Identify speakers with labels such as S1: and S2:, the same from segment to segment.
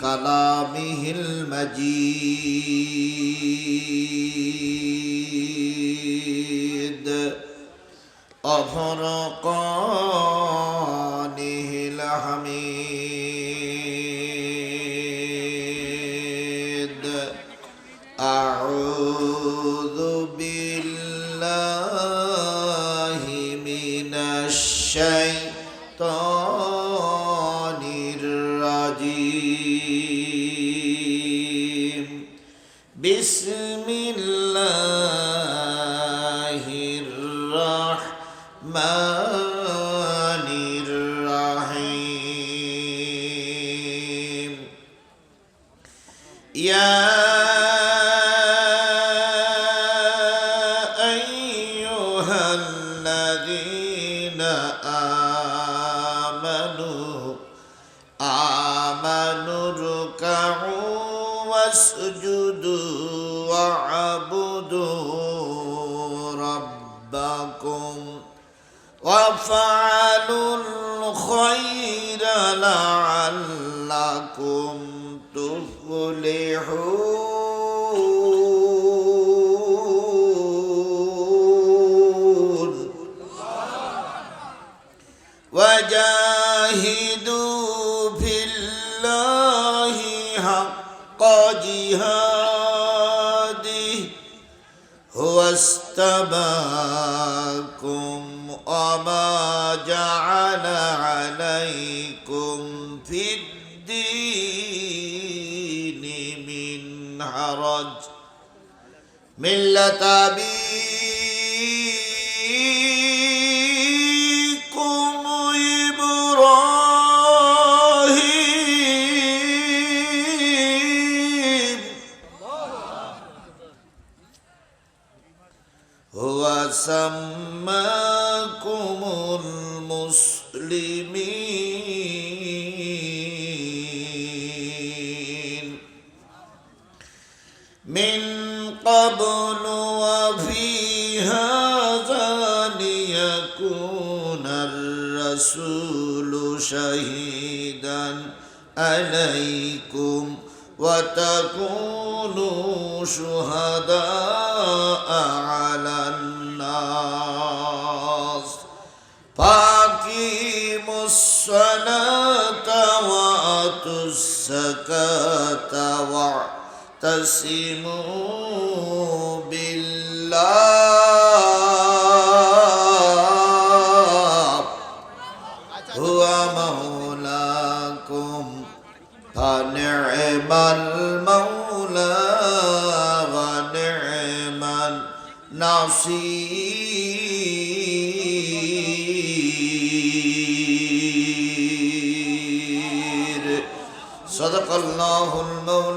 S1: كلامه المجيد. أفرقانه man الخير لعلكم تفلحون. وجاهدوا في الله حق جهاده. هو استباكم جعل عليكم في الدين من حرج. ملة أبيكم من قبل وفي هذا ليكون الرسول شهيدا عليكم وتكونوا شهداء على الناس. فاقيموا الصلاة وآتوا الزكاة. واعتصموا بالله هو مولاكم فنعم المولى ونعم النصير صدق الله المولانا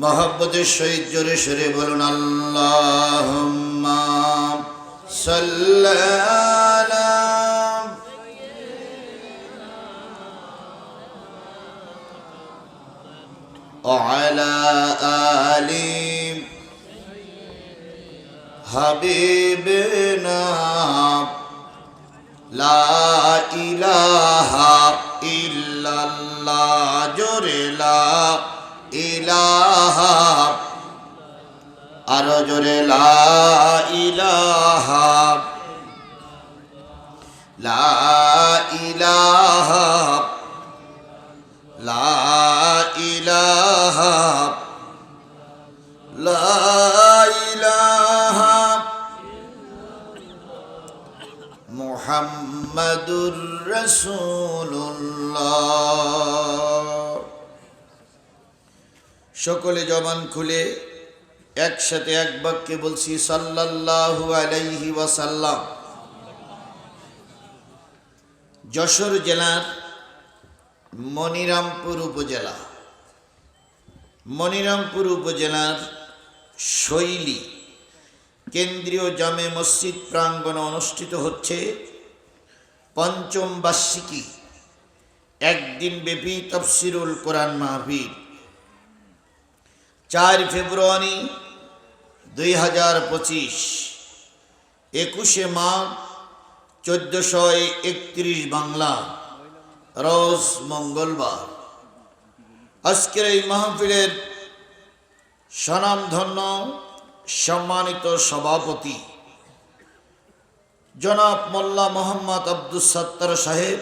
S1: মহব্বতের সহিত জোরে সরে বলুন আল্লাহ وعلى آل حبيبنا لا إله আরও জোরে লা ইলাহা। লা ইলাহা। লা ইলাহা। লা ইলাহা। মুহাম্মাদুর সকলে জবান খুলে একসাথে এক বাক্যে বলছি, সাল্লাল্লাহু আলাইহি ওয়াসাল্লাম। যশোর জেলার মনিরামপুর উপজেলা। মনিরামপুর উপজেলার শৈলী কেন্দ্রীয় জামে মসজিদ প্রাঙ্গণে অনুষ্ঠিত হচ্ছে পঞ্চম বার্ষিকী। একদিন ব্যাপী তফসিরুল কোরআন মাহফিল। চার ফেব্রুয়ারি দুই হাজার পঁচিশ, একুশে মাঘ চোদ্দশো একত্রিশ বাংলা, রোজ মঙ্গলবার। আজকের এই মাহফিলের স্বনামধন্য সম্মানিত সভাপতি জনাব মোল্লা মোহাম্মদ আব্দুল সত্তর সাহেব,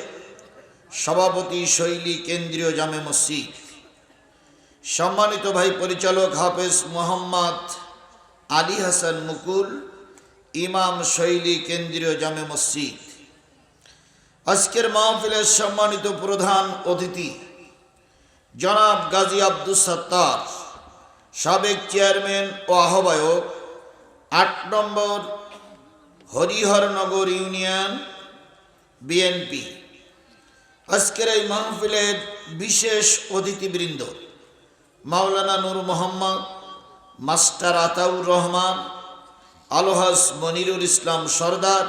S1: সভাপতি শৈলী কেন্দ্রীয় জামে মসজিদ। সম্মানিত ভাই পরিচালক হাফেজ মোহাম্মদ আলী হাসান মুকুল, ইমাম শৈলী কেন্দ্রীয় জামে মসজিদ। আজকের মাহফিলের সম্মানিত প্রধান অতিথি জনাব গাজী আব্দুল সত্তার, সাবেক চেয়ারম্যান ও আহ্বায়ক, আট নম্বর হরিহরনগর ইউনিয়ন বিএনপি। আজকের এই মাহফিলের বিশেষ অতিথিবৃন্দ মাওলানা নূর মোহাম্মদ, মাস্টার আতাউর রহমান আলহাস মনিরুল ইসলাম সর্দার,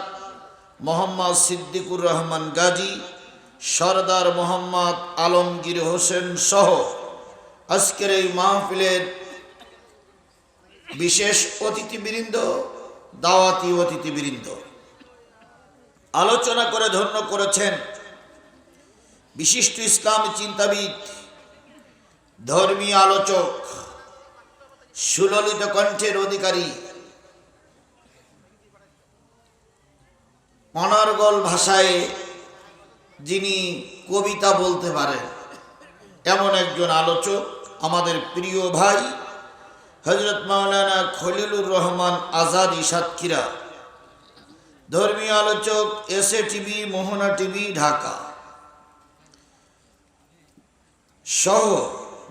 S1: মোহাম্মদ সিদ্দিকুর রহমান গাজী, সর্দার মোহাম্মদ আলমগীর হোসেন সহ আজকের এই মাহফিলের বিশেষ অতিথিবৃন্দ, দাওয়াতি অতিথিবৃন্দ। আলোচনা করে ধন্য করেছেন বিশিষ্ট ইসলামী চিন্তাবিদ ধর্মীয় আলোচক, সুললিত কণ্ঠের অধিকারী, অনর্গল ভাষায় যিনি কবিতা বলতে পারেন, এমন একজন আলোচক আমাদের প্রিয় ভাই হজরত মাওলানা খলিলুর রহমান আজাদি সাতক্ষীরা। ধর্মীয় আলোচক S TV Mohona TV Dhaka. সহ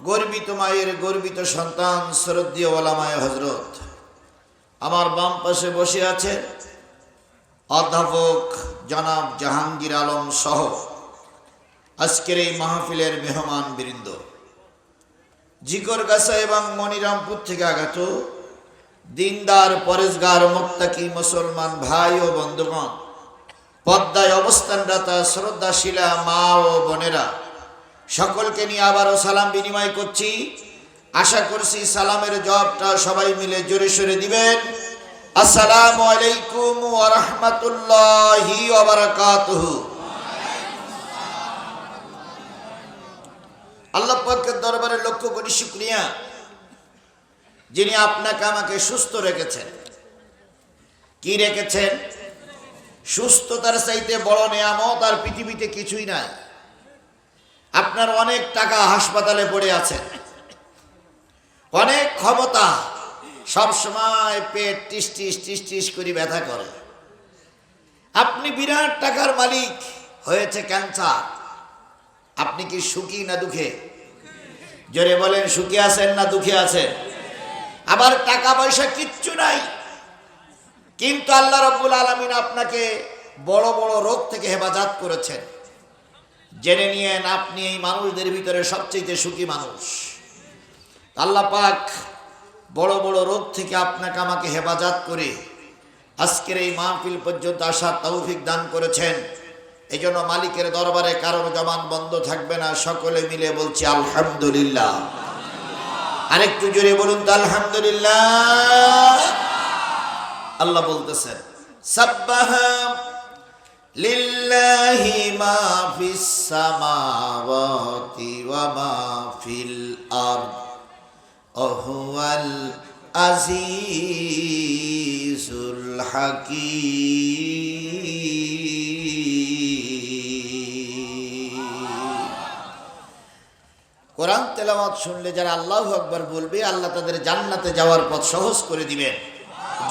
S1: গর্বিত মায়ের গর্বিত সন্তান শ্রদ্ধীয় ওলামায় হজরত আমার বাম পাশে বসে আছে অধ্যাপক জনাব জাহাঙ্গীর আলম সহ আজকের এই মাহফিলের মেহমান বৃন্দ। জিকর জিকরগাছা এবং মনিরামপুর থেকে আগত দিনদার পরেশগার মোত্তাকি মুসলমান ভাই ও বন্ধুগণ, পদ্মায় অবস্থানরতা শ্রদ্ধাশীলা মা ও বোনেরা সকলকে নিয়ে আবারও সালাম বিনিময় করছি। আশা করছি সালামের জবাবটা সবাই মিলে জোরে সোরে দিবেন। আসসালামু আলাইকুম ওয়া রাহমাতুল্লাহি ওয়া বারাকাতুহু। আল্লাহ পাকের দরবারে লক্ষ্য করি শুকরিয়া। যিনি আপনাকে আমাকে সুস্থ রেখেছেন। কি রেখেছেন? সুস্থতার চাইতে বড় নেয়ামত আর পৃথিবীতে কিছুই নাই। আপনার অনেক টাকা হাসপাতালে পড়ে আছে। অনেক ক্ষমতা সব সময় পেট টিস টিস টিস টিস করে ব্যথা করে। আপনি বিরাট টাকার মালিক, হয়েছে ক্যান্সার। আপনি কি সুখী না দুঃখে? জোরে বলেন, সুখী আছেন না দুঃখে আছেন? আবার টাকা পয়সা কিচ্ছু নাই। কিন্তু আল্লাহ রব্বুল আলমিন আপনাকে বড় বড় রোগ থেকে হেফাজত করেছেন। জেনে নিয়েন আপনি এই মানুষদের ভিতরে সবচেয়ে সুখী মানুষ। আল্লাহ পাক বড় বড় রোগ থেকে আপনাকে আমাকে হেফাজত করে আজকের এই মাহফিল পর্যন্ত আসার তৌফিক দান করেছেন। এই জন্য মালিকের দরবারে কারোর জবান বন্ধ থাকবে না, সকলে মিলে বলছি আলহামদুলিল্লাহ। আরেকটু জোরে বলুন তো আলহামদুলিল্লাহ। আল্লাহ বলতেছেন সাব্বাহা মা ফিস সামাওয়াতি ওয়া মা ফিল আরদ ওহুয়াল আজিজুল হাকিম। কোরআন তেলাওয়াত শুনলে যারা আল্লাহ আকবার বলবে, আল্লাহ তাদের জান্নাতে যাওয়ার পথ সহজ করে দিবেন।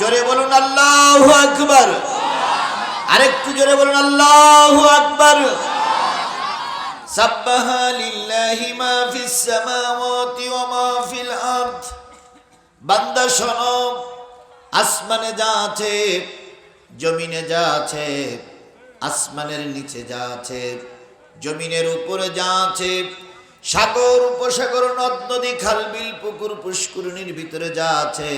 S1: জোরে বলুন, আল্লাহ আকবার। আরেকটু জোরে বলুন, আল্লাহ আকবার। ফিস সামাওয়াতি ওয়া মা ফিল বান্দা শোনো, আসমানে যা আছে, জমিনে যা আছে, আসমানের নিচে যা আছে, জমিনের উপরে যা আছে, সাগর, উপসাগর, নদ, নদী, খাল, বিল, পুকুর, পুষ্করিণীর ভিতরে যা আছে,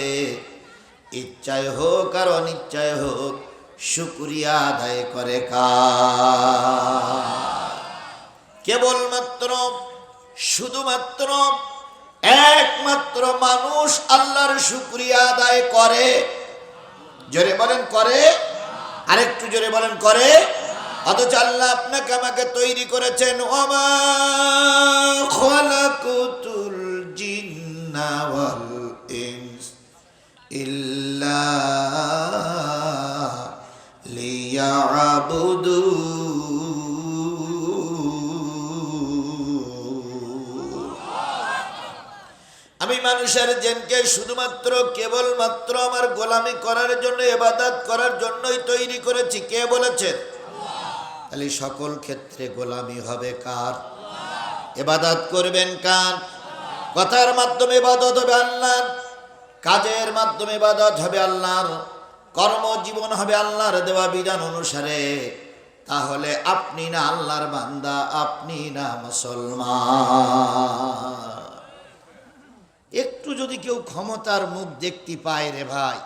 S1: ইচ্ছায় হোক আর অনিচ্ছায় হোক শুক্রিয়া আদায় করে কেবলমাত্র, শুধুমাত্র একমাত্র মানুষ আল্লাহর শুক্রিয়া আদায় করে। জোরে বলেন, করে? আরেকটু জোরে বলেন, করে? অথচ আল্লাহ আপনাকে আমাকে তৈরি করেছেন। ইল্লা আমি মানুষের জেনকে শুধুমাত্র কেবলমাত্র আমার গোলামি করার জন্য এবাদাত করার জন্যই তৈরি করেছি। কে বলেছেন? তাহলে সকল ক্ষেত্রে গোলামি হবে কার? এবাদাত করবেন কার? কথার মাধ্যমে এবাদত হবে আল্লাহ কাজের মাধ্যমে এবাদত হবে আল্লাহর। কর্মজীবন হবে আল্লাহর দেওয়া বিধান অনুসারে, তাহলে আপনি না আল্লাহর বান্দা, আপনি না মুসলমান। একটু যদি কেউ ক্ষমতার মুখ দেখতে পায় রে ভাই,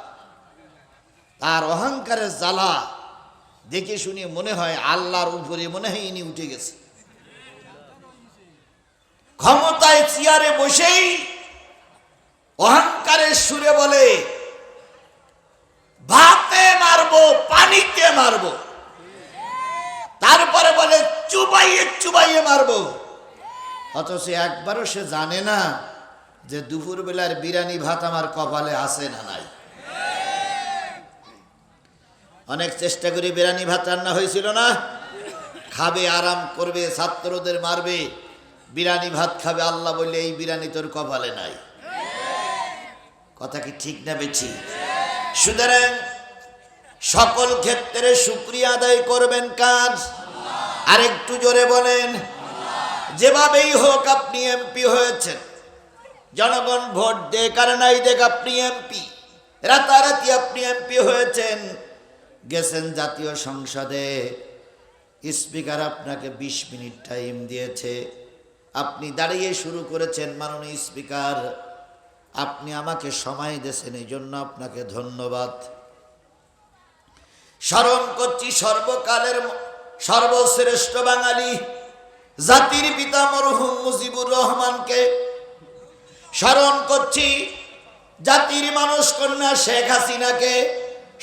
S1: তার অহংকারের জ্বালা দেখে শুনে মনে হয় আল্লাহর উপরে মনে হয় ইনি উঠে গেছে। ক্ষমতায় চেয়ারে বসেই অহংকারের সুরে বলে ভাতে মারবো, পানিতে মারবো। তারপরে বলে, চুবাইয়ে চুবাইয়ে মারবো। অথচ একবারও সে জানে না যে দুপুরবেলার বিরিয়ানি ভাত আমার কপালে আছে না নাই। অনেক চেষ্টা করে বিরিয়ানি ভাত রান্না হয়েছিল না? খাবে, আরাম করবে, ছাত্রদের মারবে। বিরিয়ানি ভাত খাবে, আল্লাহ বললে, এই বিরিয়ানি তোর কপালে নাই। কথা কি ঠিক না বেছি সুতরাং সকল ক্ষেত্রে শুক্রিয়া আদায় করবেন কাজ। আরেকটু জোরে বলেন, যেভাবেই হোক আপনি এমপি হয়েছেন, জনগণ ভোট দেখ আর নাই দেখ আপনি এমপি, রাতারাতি আপনি এমপি হয়েছেন, গেছেন জাতীয় সংসদে, স্পিকার আপনাকে ২০ মিনিট টাইম দিয়েছে, আপনি দাঁড়িয়ে শুরু করেছেন মাননীয় স্পিকার। আপনি আমাকে সময় দিয়েছেন, এই জন্য আপনাকে ধন্যবাদ। স্মরণ করছি সর্বকালের সর্বশ্রেষ্ঠ বাঙালি, জাতির পিতা মরহুম মুজিবুর রহমানকে। স্মরণ করছি জাতির মানুষ কন্যা শেখ হাসিনাকে।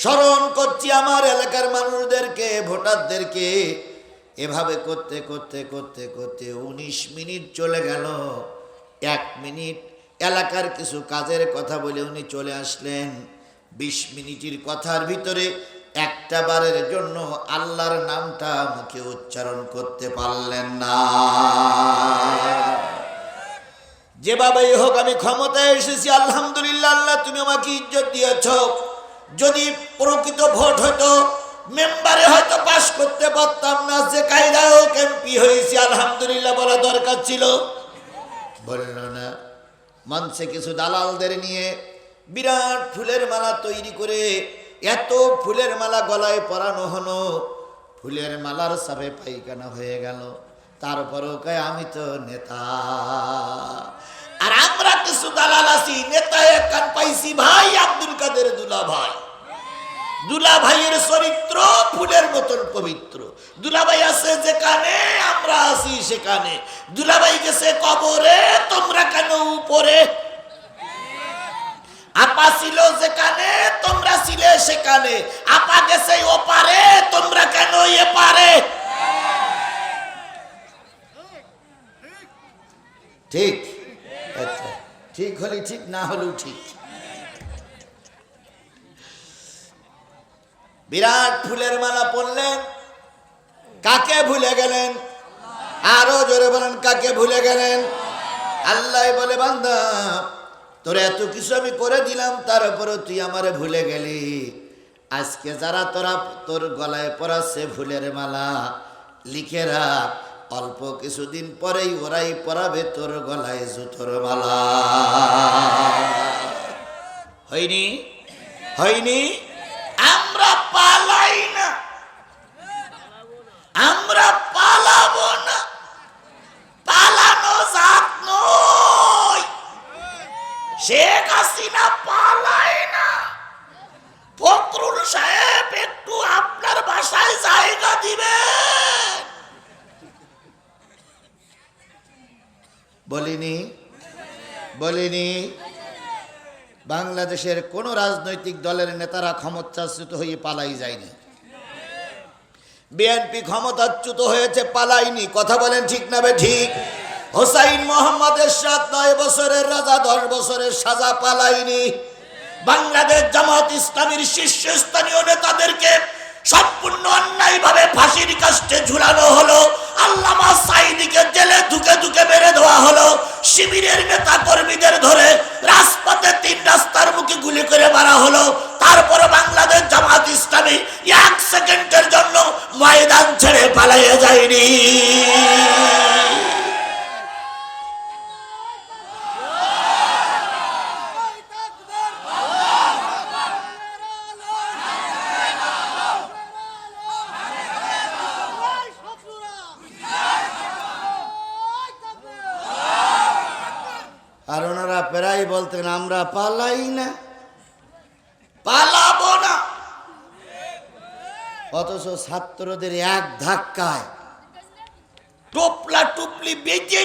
S1: স্মরণ করছি আমার এলাকার মানুষদেরকে, ভোটারদেরকে। এভাবে করতে করতে করতে করতে উনিশ মিনিট চলে গেল। এক মিনিট এলাকার কিছু কাজের কথা বলে উনি চলে আসলেন। বিশ মিনিটের কথার ভিতরে একটা বারের জন্য আল্লাহর নামটা মুখে উচ্চারণ করতে পারলেন না। যেভাবেই হোক আমি ক্ষমতায় এসেছি, আলহামদুলিল্লাহ, আল্লাহ তুমি আমাকে ইজ্জত দিয়েছ। যদি প্রকৃত ভোট হতো, মেম্বারে হয়তো পাশ করতে পারতাম না, যে কায়দা হোক এমপি হয়েছি, আলহামদুলিল্লাহ বলা দরকার ছিল। বলল না। মঞ্চে কিছু দালালদের নিয়ে। বিরাট ফুলের মালা তৈরি করে এত ফুলের মালা গলায় পরানো হলো। ফুলের মালার সাপে পাইখানা হয়ে গেল। তারপরও কয়, আমি তো নেতা। আর আমরা কিছু দালাল আছি নেতা কান পাইছি। ভাই আব্দুল কাদের দুলা ভাইয়ের চরিত্র ফুলের মতন পবিত্র। দুলাভাই আছে যেখানে, আমরা আছি সেখানে। দুলাভাই গেছে কবরে, তোমরা কেন উপরে? আপা ছিল যেখানে, তোমরা ছিলে সেখানে। আপা গেছে ওপারে, তোমরা কেন এপারে? ঠিক। আচ্ছা ঠিক হলে ঠিক, না হলেও ঠিক। বিরাট ফুলের মালা পরলেন। কাকে ভুলে গেলেন? আরও জোরে বলেন, কাকে ভুলে গেলেন? আল্লাহ বলে, বান্দা, তোর এত কিছু আমি করে দিলাম, তার উপরে তুই আমারে ভুলে গেলি। আজকে যারা তোরা তোর গলায় পরাচ্ছে ফুলের মালা, লিখে রাখ, অল্প কিছুদিন পরেই ওরাই পরাবে তোর গলায় জুতোর মালা। হয়নি? হয়নি? আমরা পালাই না। আমরা পালাবো না পালানো জাত নয় শেখ হাসিনা পালায় না ফখরুল সাহেব একটু আপনার বাসায় জায়গা দিবেন বলিনি বলিনি বাংলাদেশের কোন রাজনৈতিক দলের নেতারা ক্ষমতাচ্যুত হয়ে পালাই যায়নি। বিএনপি ক্ষমতাচ্যুত হয়েছে পালাইনি কথা বলেন ঠিক না বে ঠিক? হোসাইন মোহাম্মদের সাত, নয় বছরের রাজা, দশ বছরের সাজা পালাইনি বাংলাদেশ জামাত ইসলামীর শীর্ষস্থানীয় নেতাদেরকে সম্পূর্ণ অন্যায়ভাবে ফাঁসির কাস্টে ঝুলানো হলো। আল্লামা সাইদিকে জেলে ধুকে ধুকে মেরে দেওয়া হলো। শিবিরের নেতা কর্মীদের ধরে রাজপথে তিন রাস্তার মুখে গুলি করে মারা হলো। তারপরে বাংলাদেশ জামাত ইসলামী এক সেকেন্ডের জন্য ময়দান ছেড়ে পালাইয়ে যায়নি আর ওনারা প্রায় বলতেন আমরা পালাই না। পালাবো না। অথচ ছাত্রদের এক ধাক্কায় টোপলা টুপলি বেঁধে